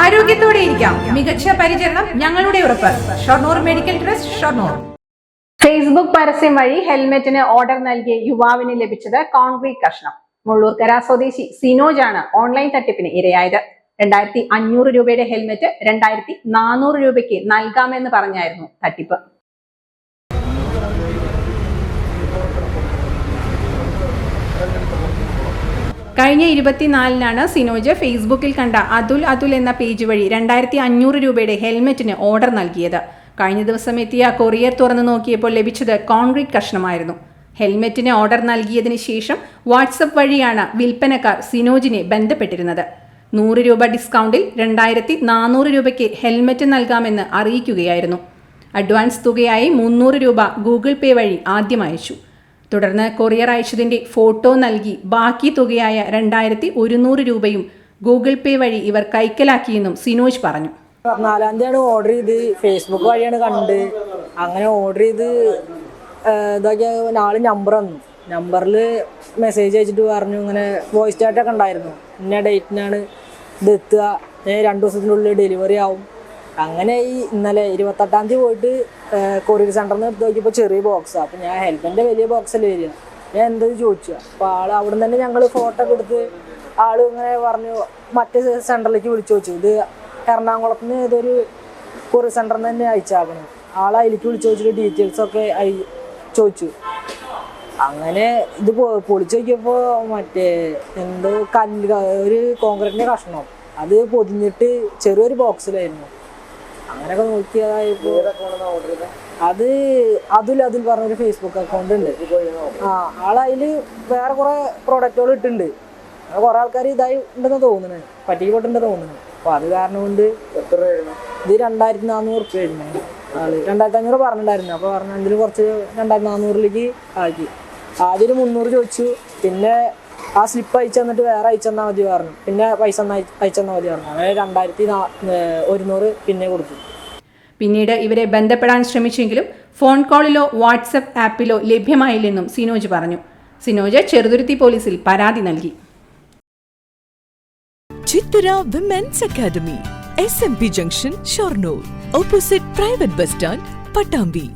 ആരോഗ്യത്തോടെ ഇരിക്കാം. മികച്ച പരിചരണം ഞങ്ങളുടെ ഉറപ്പ്. Shoranur medical trust Shoranur. Facebook പരസ്യം വഴി ഹെൽമെറ്റിന് ഓർഡർ നൽകിയ യുവാവിന് ലഭിച്ചത് കോൺക്രീറ്റ് കഷ്ണം. മുള്ളൂർക്കര സ്വദേശി സിനോജാണ് ഓൺലൈൻ തട്ടിപ്പിന് ഇരയായത്. രണ്ടായിരത്തി അഞ്ഞൂറ് രൂപയുടെ ഹെൽമെറ്റ് രണ്ടായിരത്തി നാനൂറ് രൂപയ്ക്ക് നൽകാമെന്ന് പറഞ്ഞായിരുന്നു തട്ടിപ്പ്. കഴിഞ്ഞ ഇരുപത്തിനാലിനാണ് സിനോജ് ഫേസ്ബുക്കിൽ കണ്ട അതുൽ അതുൽ എന്ന പേജ് വഴി രണ്ടായിരത്തി അഞ്ഞൂറ് രൂപയുടെ ഹെൽമെറ്റിന് ഓർഡർ നൽകിയത്. കഴിഞ്ഞ ദിവസം എത്തിയ കൊറിയർ തുറന്നു നോക്കിയപ്പോൾ ലഭിച്ചത് കോൺക്രീറ്റ് കഷ്ണമായിരുന്നു. ഹെൽമെറ്റിന് ഓർഡർ നൽകിയതിന് ശേഷം വാട്സപ്പ് വഴിയാണ് വിൽപ്പനക്കാർ സിനോജിനെ ബന്ധപ്പെട്ടിരുന്നത്. നൂറ് രൂപ ഡിസ്കൗണ്ടിൽ രണ്ടായിരത്തി നാനൂറ് രൂപയ്ക്ക് ഹെൽമെറ്റ് നൽകാമെന്ന് അറിയിക്കുകയായിരുന്നു. അഡ്വാൻസ് തുകയായി മുന്നൂറ് രൂപ ഗൂഗിൾ പേ വഴി ആദ്യം അയച്ചു. തുടർന്ന് കൊറിയർ അയച്ചതിന്റെ ഫോട്ടോ നൽകി ബാക്കി തുകയായ രണ്ടായിരത്തി ഒരുന്നൂറ് രൂപയും ഗൂഗിൾ പേ വഴി ഇവർ കൈക്കലാക്കിയെന്നും സിനോജ് പറഞ്ഞു. നാലാം തീയതിയാണ് ഓർഡർ ചെയ്ത്. ഫേസ്ബുക്ക് വഴിയാണ് കണ്ട്. അങ്ങനെ ഓർഡർ ചെയ്ത് ഇതാക്കിയ നാല് നമ്പർ വന്നു. നമ്പറിൽ മെസ്സേജ് അയച്ചിട്ട് പറഞ്ഞു ഇങ്ങനെ വോയിസ് ചാറ്റൊക്കെ ഉണ്ടായിരുന്നു. ഇന്ന ഡേറ്റിനാണ് ഇത് എത്തുക. രണ്ട് ദിവസത്തിനുള്ളിൽ ഡെലിവറി ആവും. അങ്ങനെ ഈ ഇന്നലെ ഇരുപത്തെട്ടാം തീയതി പോയിട്ട് കൊറിയർ സെന്ററിൽ നിന്ന് എടുത്ത് നോക്കിയപ്പോൾ ചെറിയ ബോക്സാണ് അപ്പോൾ ഞാൻ ഹെൽപ്പിന്റെ വലിയ ബോക്സല്ലേ വരിക? ഞാൻ എന്തത് ചോദിച്ചു? അപ്പോൾ ആൾ അവിടെ നിന്ന് തന്നെ ഞങ്ങൾ ഫോട്ടോ ഒക്കെ എടുത്ത് ആൾ ഇങ്ങനെ പറഞ്ഞു മറ്റേ സെന്ററിലേക്ക് വിളിച്ചു ചോദിച്ചു. ഇത് എറണാകുളത്ത് നിന്ന് ഏതൊരു കൊറിയർ സെന്ററിൽ നിന്ന് തന്നെ അയച്ചാക്കണം ആൾ അതിലേക്ക് വിളിച്ചു ചോദിച്ചിട്ട് ഡീറ്റെയിൽസൊക്കെ അയ് ചോദിച്ചു. അങ്ങനെ ഇത് പൊളിച്ച് നോക്കിയപ്പോൾ മറ്റേ എന്തോ കല്ല് ഒരു കോൺക്രീറ്റിന്റെ കഷ്ണം. അത് പൊതിഞ്ഞിട്ട് ചെറിയൊരു ബോക്സിലായിരുന്നു അങ്ങനെയൊക്കെ നോക്കിയതായപ്പോ. അത് അതിൽ അതിൽ പറഞ്ഞൊരു ഫേസ്ബുക്ക് അക്കൗണ്ട് ഉണ്ട്. ആ ആളതിൽ വേറെ കുറെ പ്രോഡക്റ്റുകൾ ഇട്ടിട്ടുണ്ട്. അങ്ങനെ കുറെ ആൾക്കാർ ഇതായി ഉണ്ടെന്ന് തോന്നുന്നു പോട്ടുണ്ടെന്ന് തോന്നുന്നു അപ്പൊ അത് കാരണം കൊണ്ട് ഇത് രണ്ടായിരത്തി നാനൂറ് റുപ്യ ആയിരുന്നു ആൾ. രണ്ടായിരത്തി അഞ്ഞൂറ് പറഞ്ഞിട്ടുണ്ടായിരുന്നു. അപ്പൊ പറഞ്ഞ അതിൽ കുറച്ച് രണ്ടായിരത്തി നാനൂറിലേക്ക് ആക്കി. ആദ്യം ഒരു മുന്നൂറ് ചോദിച്ചു. പിന്നെ ആ സ്ലിപ്പ് അയച്ചു തന്നിട്ട് വേറെ അയച്ചു തന്നാൽ മതി പറഞ്ഞു. പിന്നെ പൈസ അയച്ച് തന്നാൽ മതി പറഞ്ഞു. അങ്ങനെ രണ്ടായിരത്തി നാ- ഒരുന്നൂറ് പിന്നെ കൊടുത്തു. പിന്നീട് ഇവരെ ബന്ധപ്പെടാൻ ശ്രമിച്ചെങ്കിലും ഫോൺ കോളിലോ വാട്സപ്പ് ആപ്പിലോ ലഭ്യമായില്ലെന്നും സിനോജ് പറഞ്ഞു. സിനോജ് ചെറുതുരുത്തി പോലീസിൽ പരാതി നൽകി. Chithara women's academy S M P junction Shoranur opposite private bus stand Pattambi